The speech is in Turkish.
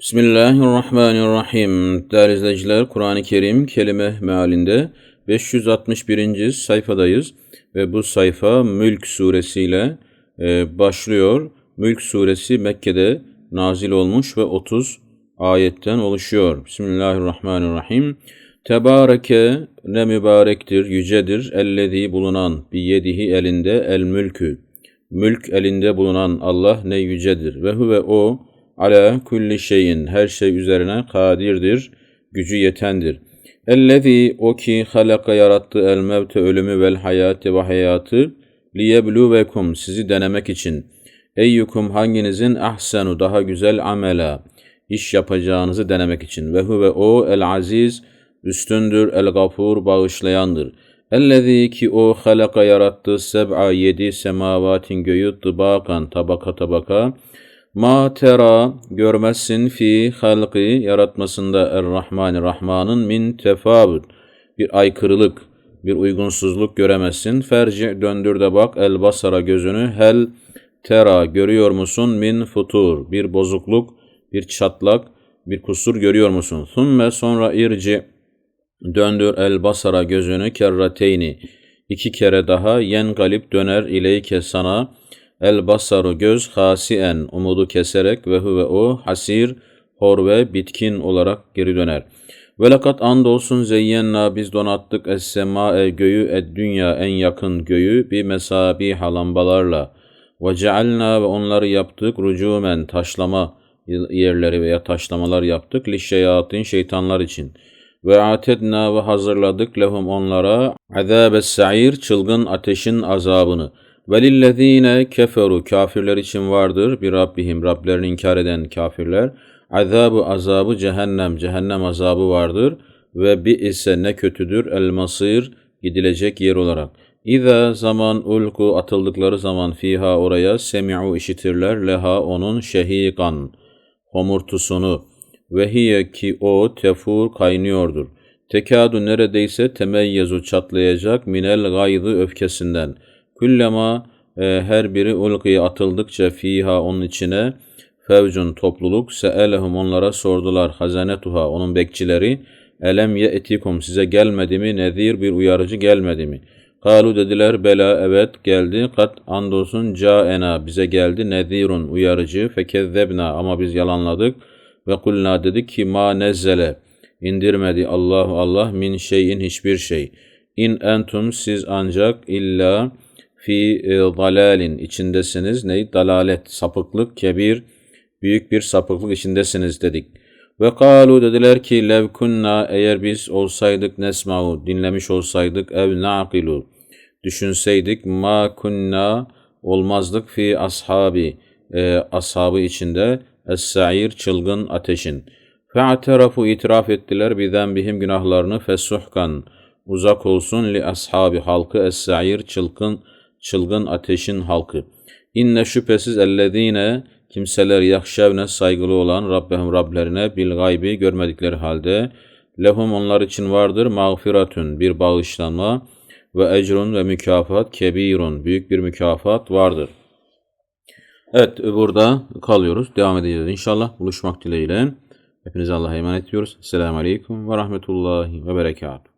Bismillahirrahmanirrahim. Değerli izleyiciler, Kur'an-ı Kerim kelime mealinde 561. sayfadayız ve bu sayfa Mülk suresiyle e, başlıyor. Mülk suresi Mekke'de nazil olmuş ve 30 ayetten oluşuyor. Bismillahirrahmanirrahim. Tebareke ne mübarektir, yücedir, ellezî bulunan, biyedihi elinde, el mülkü. Mülk elinde bulunan Allah ne yücedir. Ve huve o, ala kulli şeyin, her şey üzerine kadirdir, gücü yetendir. Ellezî o ki halaka yarattı el mevte ölümü vel hayatı ve hayatı liyebluvekum sizi denemek için. Eyyukum hanginizin ahsenu daha güzel amela iş yapacağınızı denemek için. Ve huve o el aziz üstündür el gafur bağışlayandır. Ellezî ki o halaka yarattı seb'a yedi semavatin göğü tıbakan tabaka tabaka Ma tera görmezsin fi halqi yaratmasında Er-Rahman Rahman'ın min tefavut bir aykırılık, bir uygunsuzluk göremezsin. Ferci döndür de bak el basara gözünü hel tera görüyor musun? Min futur. Bir bozukluk, bir çatlak, bir kusur görüyor musun? Thumme sonra irci döndür el basara gözünü kerrateyni. İki kere daha yen galip döner ileyke sana El basaru göz hasien umudu keserek ve huve o hasir hor ve bitkin olarak geri döner. Ve lakat andolsun zeyyenna biz donattık es semae göğü ed dünya en yakın göğü bir mesabi lambalarla. Ve cealna ve onları yaptık rucumen taşlama yerleri veya taşlamalar yaptık li şeytanlar için. Ve atedna ve hazırladık lehum onlara azabes sa'ir çılgın ateşin azabını.'' Velillezine keferu kafirler için vardır bir Rabbihim Rablerini inkar eden kafirler. Azabı azabı cehennem cehennem azabı vardır ve bi ise ne kötüdür el masir gidilecek yer olarak. İza zaman ulku atıldıkları zaman fiha oraya semi'u işitirler leha onun şehikan homurtusunu ve hiye ki o tefur kaynıyordur. Tekadu neredeyse temeyyezu çatlayacak minel gaydı öfkesinden.'' Küllema e, her biri ulkiye atıldıkça fiha onun içine fevcun topluluk seelehum onlara sordular hazanetuha onun bekçileri elem ye etikum size gelmedi mi nezir bir uyarıcı gelmedi mi? Kalu dediler bela evet geldi kat andolsun caena bize geldi nezirun uyarıcı fekezzebna ama biz yalanladık ve kulna dedik ki ma nezzele indirmedi Allahu Allah min şeyin hiçbir şey. İn entum siz ancak illa fi e, dalalin içindesiniz. Ney? Dalalet, sapıklık, kebir, büyük bir sapıklık içindesiniz dedik. Ve kalu dediler ki lev kunna eğer biz olsaydık nesma'u dinlemiş olsaydık ev naqilu düşünseydik ma kunna olmazdık fi ashabi e, ashabı içinde es-sa'ir çılgın ateşin. Fe'terafu itiraf ettiler bidenbihim günahlarını fesuhkan uzak olsun li ashabi halkı es-sa'ir çılgın çılgın ateşin halkı. İnne şüphesiz ellezine kimseler yakşevne saygılı olan Rabbehum Rablerine bil gaybi görmedikleri halde lehum onlar için vardır mağfiratun bir bağışlanma ve ecrun ve mükafat kebirun büyük bir mükafat vardır. Evet burada kalıyoruz. Devam edeceğiz inşallah. Buluşmak dileğiyle. Hepinize Allah'a emanet ediyoruz. Selamun Aleyküm ve Rahmetullahi ve Berekatuhu.